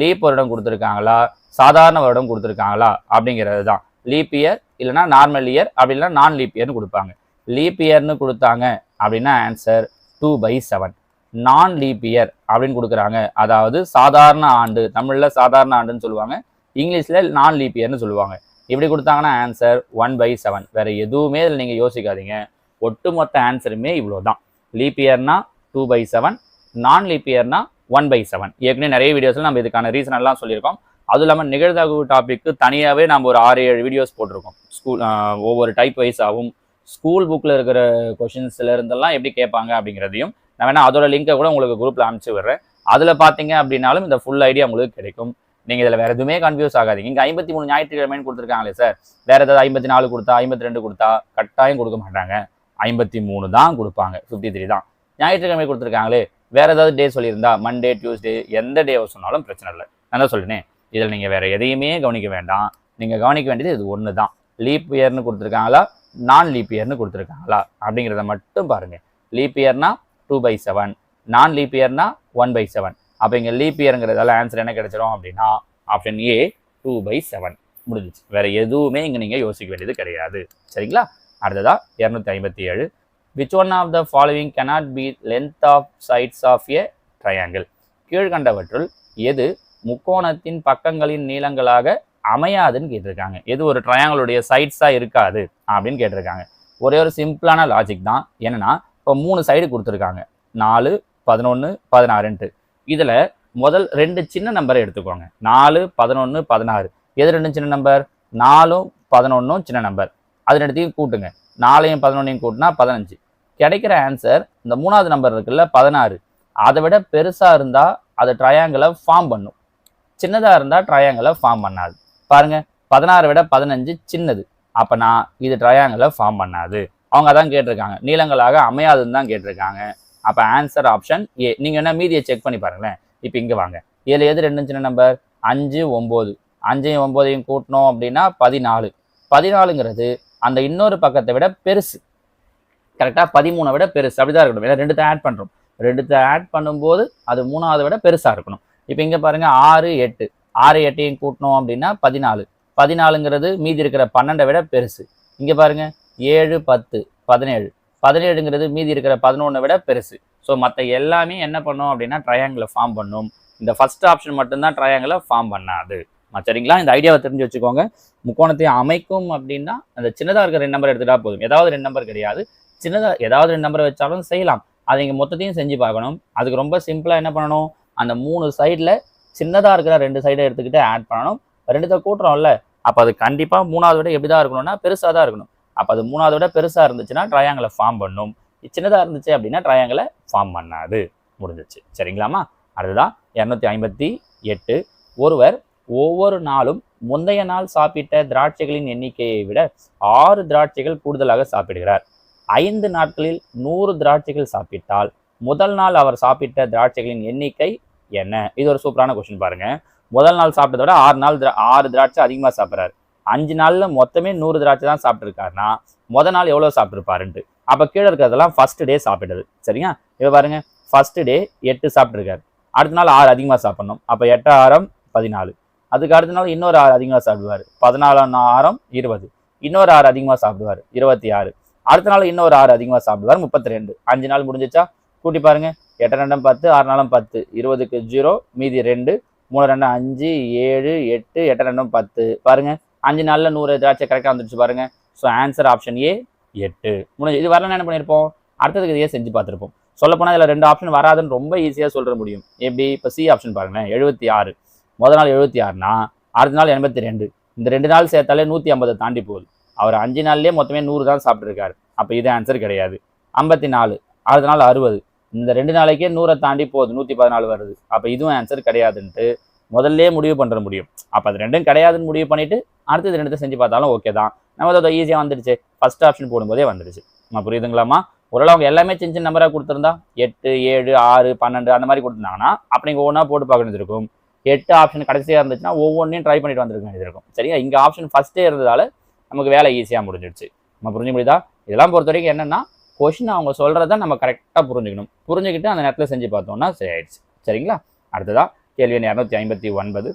லீப் வருடம் கொடுத்துருக்காங்களா? சாதாரண வருடம் கொடுத்துருக்காங்களா? அப்படிங்கிறது தான். லீப் இயர் இல்லைனா நார்மல் இயர் அப்படி இல்லைனா நான் லீப் இயர்னு கொடுப்பாங்க. லீப் இயர்னு கொடுத்தாங்க அப்படின்னா answer two by seven non leap year அப்படின்னு கொடுக்குறாங்க. அதாவது சாதாரண ஆண்டு தமிழில் சாதாரண ஆண்டுன்னு சொல்லுவாங்க. இங்கிலீஷில் நான் லீப் இயர்னு சொல்லுவாங்க. இப்படி கொடுத்தாங்கன்னா ஆன்சர் ஒன் பை செவன் வேறு எதுவுமே இதில் நீங்கள் யோசிக்காதீங்க. ஒட்டுமொத்த ஆன்சருமே இவ்வளோ தான் leap இயர்னா two by seven non leap இயர்னா one by seven ஏற்கனவே நிறைய வீடியோஸில் நம்ம இதுக்கான ரீசன் எல்லாம் சொல்லியிருக்கோம். அதுவும் இல்லாமல் நிகழ்தகவு டாப்பிக்கு தனியாகவே நம்ம ஒரு ஆறு ஏழு வீடியோஸ் போட்டிருக்கோம். ஸ்கூல் ஒவ்வொரு டைப் வைஸாகவும் ஸ்கூல் புக்கில் இருக்கிற கொஷின்ஸ்ல இருந்தெல்லாம் எப்படி கேட்பாங்க அப்படிங்கிறதையும் நான் வேணா அதோட லிங்கை கூட உங்களுக்கு குரூப்பில் அனுப்பிச்சு விடுறேன். அதில் பார்த்தீங்க அப்படின்னாலும் இந்த ஃபுல் ஐடியா உங்களுக்கு கிடைக்கும். நீங்கள் இதில் வேறு எதுவுமே கன்ஃபியூஸ் ஆகாதீங்க. இங்கே ஐம்பத்தி மூணு ஞாயிற்றுக்கிழமைன்னு கொடுத்துருக்காங்களே சார் வேறு ஏதாவது ஐம்பத்தி நாலு கொடுத்தா ஐம்பத்தி ரெண்டு கொடுத்தா கட்டாயம் கொடுக்க மாட்டாங்க. ஐம்பத்தி மூணு தான் கொடுப்பாங்க. ஃபிஃப்டி த்ரீ தான். ஞாயிற்றுக்கிழமை கொடுத்துருக்காங்களே வேறு ஏதாவது டே சொல்லியிருந்தா மண்டே டியூஸ்டே எந்த டே சொன்னாலும் பிரச்சனை இல்லை. நான் தான் சொல்லினேன் இதில் நீங்கள் வேறு எதையுமே கவனிக்க வேண்டாம். நீங்கள் கவனிக்க வேண்டியது இது ஒன்று தான் லீப் இயர்னு கொடுத்துருக்காங்களா? நான் லீப் இயர்னு கொடுத்துருக்காங்களா? அப்படிங்கிறத மட்டும் பாருங்கள் leap இயர்னா two by seven non leap இயர்னா one by seven அப்போ இங்கே லீப் இயருங்கிறதால ஆன்சர் என்ன கிடைச்சிடும் அப்படின்னா option A two by seven முடிஞ்சிச்சு. வேறு எதுவுமே இங்கே நீங்கள் யோசிக்க வேண்டியது கிடையாது. சரிங்களா? அடுத்ததா இரநூத்தி ஐம்பத்தி ஏழு which one of the following cannot be length of sides of a triangle கீழ்கண்டவற்றுள் எது முக்கோணத்தின் பக்கங்களின் நீளங்களாக அமையாதுன்னு கேட்டிருக்காங்க. எது ஒரு ட்ரையாங்கிளுடைய சைட்ஸாக இருக்காது அப்படின்னு கேட்டிருக்காங்க. ஒரே ஒரு சிம்பிளான லாஜிக் தான். என்னன்னா இப்போ மூணு சைடு கொடுத்துருக்காங்க. நாலு பதினொன்று பதினாறுன்ட்டு. இதில் முதல் ரெண்டு சின்ன நம்பரை எடுத்துக்கோங்க. நாலு பதினொன்று பதினாறு. எது ரெண்டும் சின்ன நம்பர் நாலும் பதினொன்றும் சின்ன நம்பர் அது ரெண்டுத்தையும் கூட்டுங்க. நாலையும் பதினொன்றையும் கூட்டினா பதினஞ்சு. கிடைக்கிற ஆன்சர் இந்த மூணாவது நம்பர் இருக்குல்ல பதினாறு. அதை விட பெருசாக இருந்தால் அது ட்ரையாங்கிளை ஃபார்ம் பண்ணும். சின்னதாக இருந்தால் ட்ரையாங்கிளை ஃபார்ம் பண்ணாது. பாருங்க பதினாறு விட பதினஞ்சு சின்னது. அப்போ நான் இது ட்ரையாங்கிளை ஃபார்ம் பண்ணாது. அவங்க அதான் கேட்டிருக்காங்க. நீளங்களாக அமையாதுன்னு தான் கேட்டிருக்காங்க. அப்போ ஆன்சர் ஆப்ஷன் ஏ நீங்கள் என்ன மீதியை செக் பண்ணி பாருங்களேன். இப்போ இங்கே வாங்க. இதில் எது ரெண்டு சின்ன நம்பர் அஞ்சு ஒம்பது. அஞ்சையும் ஒம்போதையும் கூட்டினோம் அப்படின்னா பதினாலு. பதினாலுங்கிறது அந்த இன்னொரு பக்கத்தை விட பெருசு. கரெக்டாக பதிமூணை விட பெருசு. அப்படிதான் இருக்கணும். ஏன்னா ரெண்டுத்தை ஆட் பண்ணுறோம் ரெண்டுத்தை ஆட் பண்ணும்போது அது மூணாவதை விட பெருசாக இருக்கணும். இப்போ இங்கே பாருங்கள் ஆறு எட்டு. ஆறு எட்டையும் கூட்டினோம் அப்படின்னா பதினாலு. பதினாலுங்கிறது மீதி இருக்கிற பன்னெண்டை விட பெருசு. இங்கே பாருங்க ஏழு பத்து பதினேழு. பதினேழுங்கிறது மீதி இருக்கிற பதினொன்றை விட பெருசு. ஸோ மற்ற எல்லாமே என்ன பண்ணும் அப்படின்னா ட்ரையாங்கிளை ஃபார்ம் பண்ணும். இந்த ஃபர்ஸ்ட் ஆப்ஷன் மட்டும்தான் ட்ரையாங்கிளை ஃபார்ம் பண்ணாது. சரிங்களா? இந்த ஐடியாவை தெரிஞ்சு வச்சுக்கோங்க. முக்கோணத்தை அமைக்கும் அப்படின்னா அந்த சின்னதாக இருக்கிற ரெண்டு நம்பர் எடுத்துட்டா போதும். ஏதாவது ரெண்டு நம்பர் கிடையாது. சின்னதாக ஏதாவது ரெண்டு நம்பர் வச்சாலும் செய்யலாம். அதை இங்கே மொத்தத்தையும் செஞ்சு பார்க்கணும். அதுக்கு ரொம்ப சிம்பிளாக என்ன பண்ணணும்? அந்த மூணு சைடில் சின்னதாக இருக்கிற ரெண்டு சைடை எடுத்துக்கிட்டு ஆட் பண்ணணும். ரெண்டுத்தை கூட்டுறோம்ல அப்போ அது கண்டிப்பாக மூணாவது விட எப்படி தான் இருக்கணும்னா பெருசாக தான் இருக்கணும். அப்போ அது மூணாவது விட பெருசாக இருந்துச்சுன்னா ட்ரையாங்கிளை ஃபார்ம் பண்ணும். சின்னதாக இருந்துச்சு அப்படின்னா ட்ரையாங்கிளை ஃபார்ம் பண்ணாது. முடிஞ்சிச்சு. சரிங்களாமா அதுதான் இரநூத்தி ஐம்பத்தி எட்டு. ஒருவர் ஒவ்வொரு நாளும் முந்தைய நாள் சாப்பிட்ட திராட்சைகளின் எண்ணிக்கையை விட ஆறு திராட்சைகள் கூடுதலாக சாப்பிடுகிறார். ஐந்து நாட்களில் நூறு திராட்சைகள் சாப்பிட்டால் முதல் நாள் அவர் சாப்பிட்ட திராட்சைகளின் எண்ணிக்கை என்ன? இது ஒரு சூப்பரான கொஸ்டின் பாருங்க. முதல் நாள் சாப்பிட்டதோட விட ஆறு நாள் திரா- ஆறு திராட்சை அதிகமாக சாப்பிட்றாரு. அஞ்சு நாளில் மொத்தமே நூறு திராட்சை தான் சாப்பிட்ருக்காருன்னா முத நாள் எவ்வளோ சாப்பிட்ருப்பாருன்ட்டு அப்போ கீழே இருக்கிறதெல்லாம் ஃபர்ஸ்ட் டே சாப்பிட்டது. சரியா? இப்போ பாருங்க. ஃபர்ஸ்ட் டே எட்டு சாப்பிட்ருக்காரு அடுத்த நாள் ஆறு அதிகமாக சாப்பிட்ணும். அப்போ எட்டு ஆறம் பதினாலு. அதுக்கு அடுத்த நாள் இன்னொரு ஆறு அதிகமாக சாப்பிடுவார். பதினாலாம் ஆறம் இருபது. இன்னொரு ஆறு அதிகமாக சாப்பிடுவார். இருபத்தி ஆறு. அடுத்த நாள் இன்னொரு ஆறு அதிகமாக சாப்பிடுவார். முப்பத்தி ரெண்டு. அஞ்சு நாள் முடிஞ்சிச்சா? கூட்டி பாருங்க. எட்டு ரெண்டும் பத்து ஆறு நாளும் பத்து. இருபதுக்கு ஜீரோ மீதி ரெண்டு. மூணு ரெண்டும் அஞ்சு ஏழு எட்டு எட்டு ரெண்டும் பத்து. பாருங்க. அஞ்சு நாளில் நூறு திராட்சை கரெக்டாக வந்துருச்சு பாருங்க. ஸோ ஆன்சர் ஆப்ஷன் ஏ எட்டு. முடிஞ்சு இது வரலன்னா என்ன பண்ணியிருப்போம் அடுத்ததுக்கு இதையே செஞ்சு பார்த்துருப்போம். சொல்லப்போனால் இதில் ரெண்டு ஆப்ஷன் வராதுன்னு ரொம்ப ஈஸியாக சொல்கிற முடியும். எப்படி? இப்போ சி ஆப்ஷன் பாருங்களேன். எழுபத்தி ஆறு. முதல் நாள் எழுபத்தி ஆறுனா அடுத்த நாள் எண்பத்தி ரெண்டு. இந்த ரெண்டு நாள் சேர்த்தாலே நூற்றி ஐம்பதை தாண்டி போகுது. அவர் அஞ்சு நாள்லேயே மொத்தமே நூறு தான் சாப்பிட்ருக்காரு அப்போ இது ஆன்சர் கிடையாது. ஐம்பத்தி நாலு. அடுத்த நாள் அறுபது. இந்த ரெண்டு நாளைக்கே நூறை தாண்டி போகுது. நூற்றி பதினாலு வருது. அப்போ இதுவும் ஆன்சர் கிடையாதுன்ட்டு முதல்ல முடிவு பண்ணுற முடியும். அப்போ அது ரெண்டும் கிடையாதுன்னு முடிவு பண்ணிவிட்டு அடுத்து இது ரெண்டுத்தை செஞ்சு பார்த்தாலும் ஓகே தான். நம்ம அதை ஈஸியாக வந்துடுச்சு. ஃபஸ்ட் ஆப்ஷன் போடும்போதே வந்துடுச்சு. நம்ம புரியுதுங்களாம்மா? ஒருவேளை அவங்க எல்லாமே சின்ன சின்ன நம்பராக கொடுத்துருந்தா எட்டு ஏழு ஆறு பன்னெண்டு அந்த மாதிரி கொடுத்துருந்தாங்கன்னா அப்போ நீங்கள் ஒவ்வொன்றா போட்டு பார்க்க வேண்டியது இருக்கும். எட்டு ஆப்ஷன் கடைசியாக இருந்துச்சுன்னா ஒவ்வொன்றையும் ட்ரை பண்ணிட்டு வந்திருக்க வேண்டியிருக்கும் சரியா? இங்கே ஆப்ஷன் ஃபஸ்ட்டே இருந்ததால நமக்கு வேலை ஈஸியாக முடிஞ்சிடுச்சு. நம்ம புரிஞ்சு முடியுதா? இதெல்லாம் பொறுத்த வரைக்கும் என்னென்னா கொஷின் அவங்க சொல்கிறத நம்ம கரெக்டாக புரிஞ்சுக்கணும். புரிஞ்சுக்கிட்டு அந்த நேரத்தில் செஞ்சு பார்த்தோம்னா சரி ஆயிடுச்சு சரிங்களா? அடுத்ததா கேள்வி எண் இரநூத்தி ஐம்பத்தி ஒன்பது.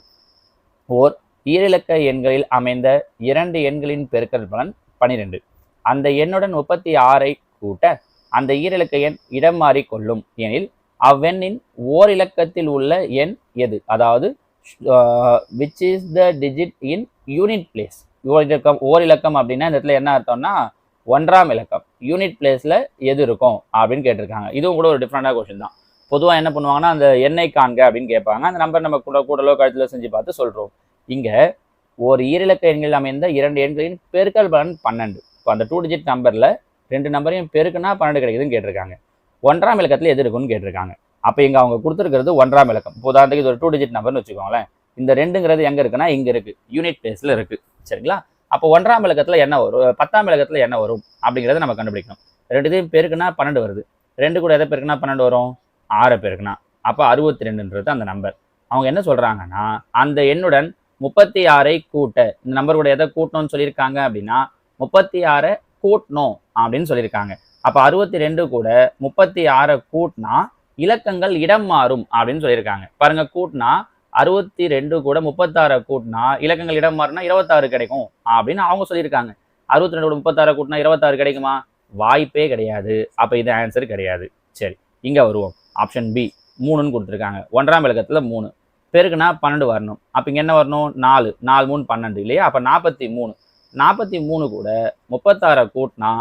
ஓர் ஈரிலக்க எண்களில் அமைந்த இரண்டு எண்களின் பெருக்கல் பலன் பனிரெண்டு. அந்த எண்ணுடன் முப்பத்தி ஆறை கூட்ட அந்த ஈரிலக்க எண் இடம் மாறிக்கொள்ளும் எனில் அவ்வெண்ணின் ஓரிலக்கத்தில் உள்ள எண் எது? அதாவது which is the digit in unit place ஓரிலக்கம் ஓரிலக்கம் அப்படின்னா இந்த இடத்துல என்ன அர்த்தம்னா ஒன்றாம் இலக்கம் யூனிட் பிளேஸில் எது இருக்கும் அப்படின்னு கேட்டிருக்காங்க. இதுவும் கூட ஒரு டிஃப்ரெண்டான கொஷின் தான். பொதுவாக என்ன பண்ணுவாங்கன்னா அந்த எண்ணெய் காண்க அப்படின்னு கேட்பாங்க. அந்த நம்பர் நம்ம கூட கூடலோ கழுத்தில் செஞ்சு பார்த்து சொல்கிறோம் இங்கே ஒரு ஈரிலக்க எண்களில் அமைந்த இரண்டு எண்களின் பெருக்கல் பலன் பன்னெண்டு. இப்போ அந்த டூ டிஜிட் நம்பரில் ரெண்டு நம்பரையும் பெருக்குன்னா பன்னெண்டு கிடைக்குதுன்னு கேட்டிருக்காங்க. ஒன்றாம் இலக்கத்தில் எது இருக்குன்னு கேட்டிருக்காங்க. அப்போ இங்கே அவங்க கொடுத்துருக்கிறது ஒன்றாம் இலக்கம். இப்போ உதாரணத்துக்கு இது ஒரு டூ டிஜிட் நம்பர்னு வச்சுக்கோங்களேன். இந்த ரெண்டுங்கிறது எங்கே இருக்குன்னா இங்கே இருக்குது யூனிட் பிளேஸில் இருக்குது சரிங்களா? அப்போ ஒன்றாம் இலக்கத்தில் என்ன வரும்? பத்தாம் இலக்கத்தில் என்ன வரும்? அப்படிங்கிறத நம்ம கண்டுபிடிக்கணும். ரெண்டுத்தையும் பெருக்குனா பன்னெண்டு வருது. ரெண்டு கூட எதை பெருக்குன்னா பன்னெண்டு வரும்? ஆறு பெருக்குன்னா அப்போ அறுபத்தி ரெண்டுன்றது அந்த நம்பர் அவங்க என்ன சொல்கிறாங்கன்னா அந்த எண்ணுடன் முப்பத்தி ஆறை கூட்ட. இந்த நம்பர் கூட எதை கூட்டணும்னு சொல்லியிருக்காங்க அப்படின்னா முப்பத்தி ஆறை கூட்டணும் அப்படின்னு சொல்லியிருக்காங்க. அப்போ அறுபத்தி ரெண்டு கூட முப்பத்தி ஆறை கூட்டினா இலக்கங்கள் இடம் மாறும் அப்படின்னு சொல்லியிருக்காங்க. பாருங்க கூட்டினா அறுபத்தி ரெண்டு கூட முப்பத்தாறை கூட்டினா இலக்கங்கள் இடம் மாறினா இருபத்தாறு கிடைக்கும் அப்படின்னு அவங்க சொல்லியிருக்காங்க. அறுபத்தி ரெண்டு கூட முப்பத்தாறை கூட்டினா இருபத்தாறு கிடைக்குமா? வாய்ப்பே கிடையாது. அப்போ இது ஆன்சர் கிடையாது. சரி இங்கே வருவோம். ஆப்ஷன் பி மூணுன்னு கொடுத்துருக்காங்க. ஒன்றாம் இலக்கத்தில் மூணு. பெருக்குனா பன்னெண்டு வரணும். அப்போ இங்கே என்ன வரணும்? நாலு. நாலு மூணு பன்னெண்டு இல்லையா? அப்போ நாற்பத்தி மூணு. நாற்பத்தி மூணு கூட முப்பத்தாறை கூட்டினா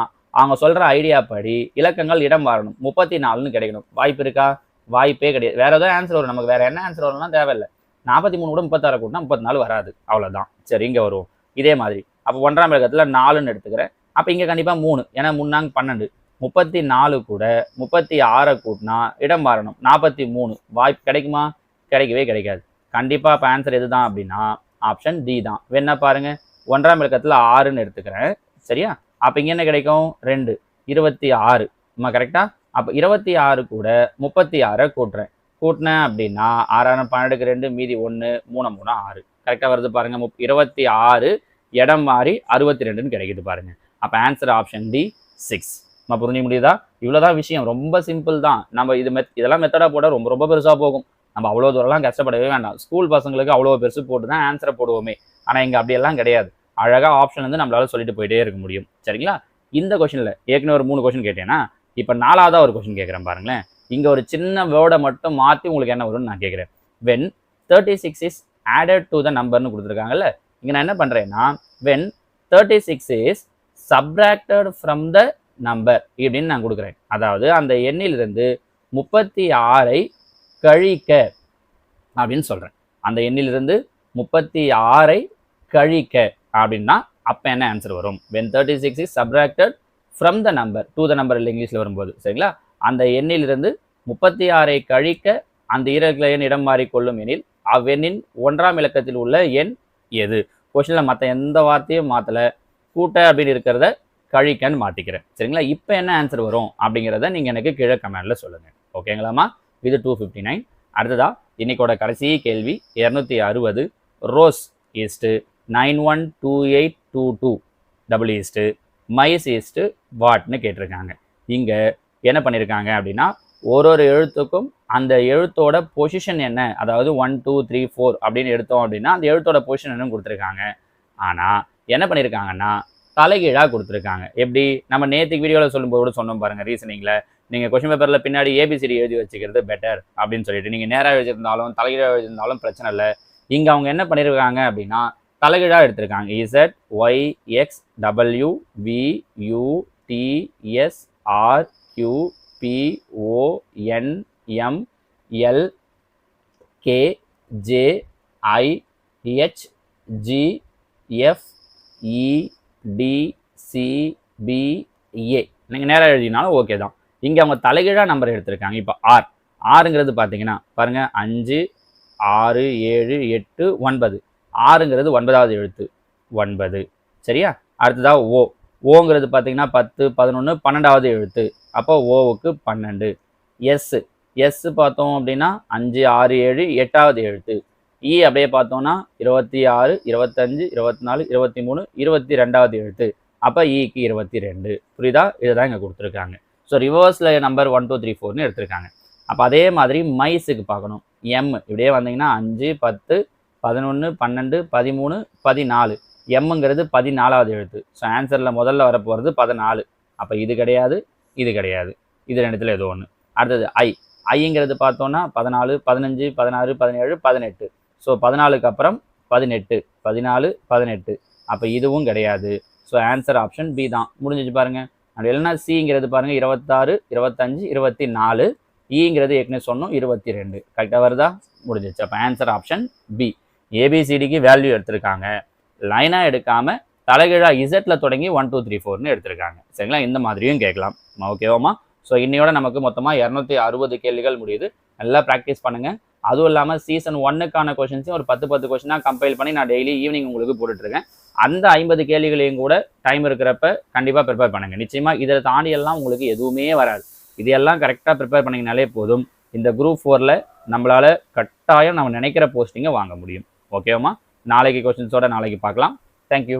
அவங்க சொல்கிற ஐடியா படி இலக்கங்கள் இடம் மாறணும். முப்பத்தி நாலுன்னு கிடைக்கணும். வாய்ப்பு இருக்கா? வாய்ப்பே கிடையாது. வேறு ஏதோ ஆன்சர் வரும். நமக்கு வேறு என்ன ஆன்சர் வரும்லாம் தேவையில்லை. நாற்பத்தி மூணு கூட முப்பத்தாறு கூட்டினா முப்பத்தி நாலு வராது. அவ்வளோதான் சரி இங்கே வருவோம். இதே மாதிரி. அப்போ ஒன்றாம் இலக்கத்தில் நாலுன்னு எடுத்துக்கிறேன். அப்போ இங்கே கண்டிப்பாக மூணு. ஏன்னா முன்னாங்க பன்னெண்டு. முப்பத்தி நாலு கூட முப்பத்தி ஆறை கூட்டினா இடம் மாறணும். நாற்பத்தி மூணு. வாய்ப்பு கிடைக்குமா? கிடைக்கவே கிடைக்காது. கண்டிப்பாக இப்போ ஆன்சர் எது தான் அப்படின்னா ஆப்ஷன் டி தான். வேணா பாருங்க? ஒன்றாம் இலக்கத்தில் ஆறுன்னு எடுத்துக்கிறேன். சரியா? அப்போ இங்கே என்ன கிடைக்கும்? ரெண்டு. இருபத்தி ஆறு நம்ம கரெக்டாக அப்போ இருபத்தி ஆறு கூட முப்பத்தி ஆறை கூட்டுறேன். கூட்டினேன் அப்படின்னா ஆறாயிரம் பன்னெண்டுக்கு ரெண்டு மீதி ஒன்று மூணு மூணு ஆறு. கரெக்டாக வருது பாருங்க. முப் இருபத்தி ஆறு இடம் மாறி அறுபத்தி ரெண்டுன்னு கிடைக்குது பாருங்க. அப்போ ஆன்சர் ஆப்ஷன் டி சிக்ஸ் நம்ம புரிஞ்சு முடியுதா? இவ்வளோதான் விஷயம். ரொம்ப சிம்பிள் தான். நம்ம இது மெத் இதெல்லாம் மெத்தடாக போட ரொம்ப ரொம்ப பெருசாக போகும். நம்ம அவ்வளோ தூரம்லாம் கஷ்டப்படவே வேண்டாம். ஸ்கூல் பசங்களுக்கு அவ்வளோ பெருசு போட்டு தான் ஆன்சரை போடுவோமே. ஆனால் இங்கே அப்படியெல்லாம் கிடையாது. அழகாக ஆப்ஷன் வந்து நம்மளால சொல்லிட்டு போயிட்டே இருக்க முடியும். சரிங்களா? இந்த கொஷனில் ஏற்கனவே ஒரு மூணு கொஷின் கேட்டேன்னா இப்போ நாலாவதாக ஒரு கொஷின் கேட்குறேன் பாருங்களேன். இங்கே ஒரு சின்ன வேர்டை மட்டும் மாற்றி உங்களுக்கு என்ன வரும்னு நான் கேட்குறேன் when thirty six is added to the நம்பர்னு கொடுத்துருக்காங்கல்ல இங்கே நான் என்ன பண்ணுறேன்னா when thirty six is subtracted from the number இப்படின்னு நான் கொடுக்குறேன். அதாவது அந்த எண்ணிலிருந்து முப்பத்தி ஆறை கழிக்க அப்படின்னு சொல்கிறேன் அந்த எண்ணிலிருந்து முப்பத்தி ஆறை கழிக்க அப்படின்னா அப்போ என்ன ஆன்சர் வரும். When thirty six is subtracted from the number two the number இல்லை இங்கிலீஷில் வரும்போது சரிங்களா? அந்த எண்ணிலிருந்து முப்பத்தி ஆறை கழிக்க அந்த ஈரக்கில எண் இடம் மாறிக்கொள்ளும் எனில் அவ்வெண்ணின் ஒன்றாம் இலக்கத்தில் உள்ள எண் எது? கொஸ்டினில் மற்ற எந்த வார்த்தையும் மாற்றலை கூட்ட அப்படின்னு இருக்கிறத கழிக்கன்னு மாற்றிக்கிறேன் சரிங்களா? இப்போ என்ன ஆன்சர் வரும் அப்படிங்கிறத நீங்கள் எனக்கு கீழே கமெண்டில் சொல்லுங்கள் ஓகேங்களாம்மா? இது டூ ஃபிஃப்டி நைன் அடுத்ததா இன்னைக்கோட கடைசி கேள்வி இரநூத்தி அறுபது. Rose east nine one two eight two two double east mice east வாட்னு கேட்டிருக்காங்க. இங்கே என்ன பண்ணியிருக்காங்க அப்படின்னா ஒரு ஒரு எழுத்துக்கும் அந்த எழுத்தோட பொசிஷன் என்ன? அதாவது ஒன் டூ த்ரீ ஃபோர் அப்படின்னு எடுத்தோம் அப்படின்னா அந்த எழுத்தோட பொசிஷன் என்னன்னு கொடுத்துருக்காங்க. ஆனால் என்ன பண்ணியிருக்காங்கன்னா தலைகீழாக கொடுத்துருக்காங்க. எப்படி? நம்ம நேற்றுக்கு வீடியோவில் சொல்லும்போது கூட சொன்னோம் பாருங்கள் ரீசனிங்கில் நீங்கள் கொஷின் பேப்பரில் பின்னாடி ஏபிசிடி எழுதி வச்சுக்கிறது பெட்டர் அப்படின்னு சொல்லிட்டு. நீங்கள் நேராக எழுதியிருந்தாலும் தலைகீழாக எழுதியிருந்தாலும் பிரச்சனை இல்லை. இங்கே அவங்க என்ன பண்ணியிருக்காங்க அப்படின்னா தலைகீழாக எடுத்திருக்காங்க. Z Y X W V U T S R Q P O N M L K J I H G F E D C B A நீங்கள் நேராக எழுதினாலும் ஓகே தான். இங்கே அவங்க தலைகீழாக நம்பர் எடுத்திருக்காங்க. இப்போ ஆர் ஆறுங்கிறது பார்த்தீங்கன்னா பாருங்கள் அஞ்சு ஆறு ஏழு எட்டு ஒன்பது. ஆறுங்கிறது ஒன்பதாவது எழுத்து ஒன்பது. சரியா? அடுத்ததாக ஓ ஓங்கிறது பார்த்தீங்கன்னா பத்து பதினொன்று பன்னெண்டாவது எழுத்து. அப்போ ஓவுக்கு பன்னெண்டு. எஸ் எஸ் பார்த்தோம் அப்படின்னா அஞ்சு ஆறு ஏழு எட்டாவது எழுத்து. இ அப்படியே பார்த்தோம்னா இருபத்தி ஆறு இருபத்தஞ்சு இருபத்தி நாலு இருபத்தி மூணு இருபத்தி ரெண்டாவது எழுத்து. அப்போ e இக்கு இருபத்தி ரெண்டு புரியுதா? இதுதான் இங்கே கொடுத்துருக்காங்க. ஸோ ரிவர்ஸில் நம்பர் ஒன் டூ த்ரீ ஃபோர்னு எடுத்திருக்காங்க. அப்போ அதே மாதிரி மைஸுக்கு பார்க்கணும். எம் இப்படியே வந்தீங்கன்னா அஞ்சு பத்து பதினொன்று பன்னெண்டு பதிமூணு பதினாலு. எம்முங்கிறது பதினாலாவது எழுத்து. ஸோ ஆன்சரில் முதல்ல வரப்போகிறது பதினாலு. அப்போ இது கிடையாது இது கிடையாது. இது ரெண்டுத்தில் ஏதோ ஒன்று அடுத்தது ஐ ஐங்கிறது பார்த்தோன்னா பதினாலு பதினஞ்சு பதினாறு பதினேழு பதினெட்டு. ஸோ பதினாலுக்கு அப்புறம் பதினெட்டு. பதினாலு பதினெட்டு. அப்போ இதுவும் கிடையாது. ஸோ ஆன்சர் ஆப்ஷன் பி தான். முடிஞ்சிச்சு பாருங்க. அப்படி இல்லைன்னா சிங்கிறது பாருங்கள் இருபத்தாறு இருபத்தஞ்சு இருபத்தி நாலு ஈங்கிறது ஏற்கனவே சொன்னோம் இருபத்தி ரெண்டு கரெக்டாக வருதா? முடிஞ்சிச்சு. அப்போ ஆன்சர் ஆப்ஷன் பி ஏபிசிடிக்கு வேல்யூ எடுத்திருக்காங்க. லைனாக எடுக்காம தலைகீழா இசட்டில் தொடங்கி ஒன் டூ த்ரீ ஃபோர்னு எடுத்திருக்காங்க. சரிங்களா? இந்த மாதிரியும் கேட்கலாம். ஓகேவாமா ஸோ இன்னையோட நமக்கு மொத்தமாக இரநூத்தி அறுபது கேள்விகள் முடியுது. நல்லா ப்ராக்டிஸ் பண்ணுங்கள் அதுவும் இல்லாமல் சீசன் ஒன்னுக்கான கொஷின்ஸையும் ஒரு பத்து பத்து கொஷினாக கம்பைல் பண்ணி நான் டெய்லி ஈவினிங் உங்களுக்கு போட்டுட்ருக்கேன். அந்த ஐம்பது கேள்விகளையும் கூட டைம் இருக்கிறப்ப கண்டிப்பாக ப்ரிப்பேர் பண்ணுங்க. நிச்சயமாக இதை தாண்டி எல்லாம் உங்களுக்கு எதுவுமே வராது. இதையெல்லாம் கரெக்டாக ப்ரிப்பேர் பண்ணிங்கனாலே போதும். இந்த குரூப் ஃபோரில் நம்மளால் கட்டாயம் நம்ம நினைக்கிற போஸ்டிங்கை வாங்க முடியும். ஓகேவாமா நாளைக்கு கொஸ்டின்ஸோட நாளைக்கு பார்க்கலாம். தேங்க்யூ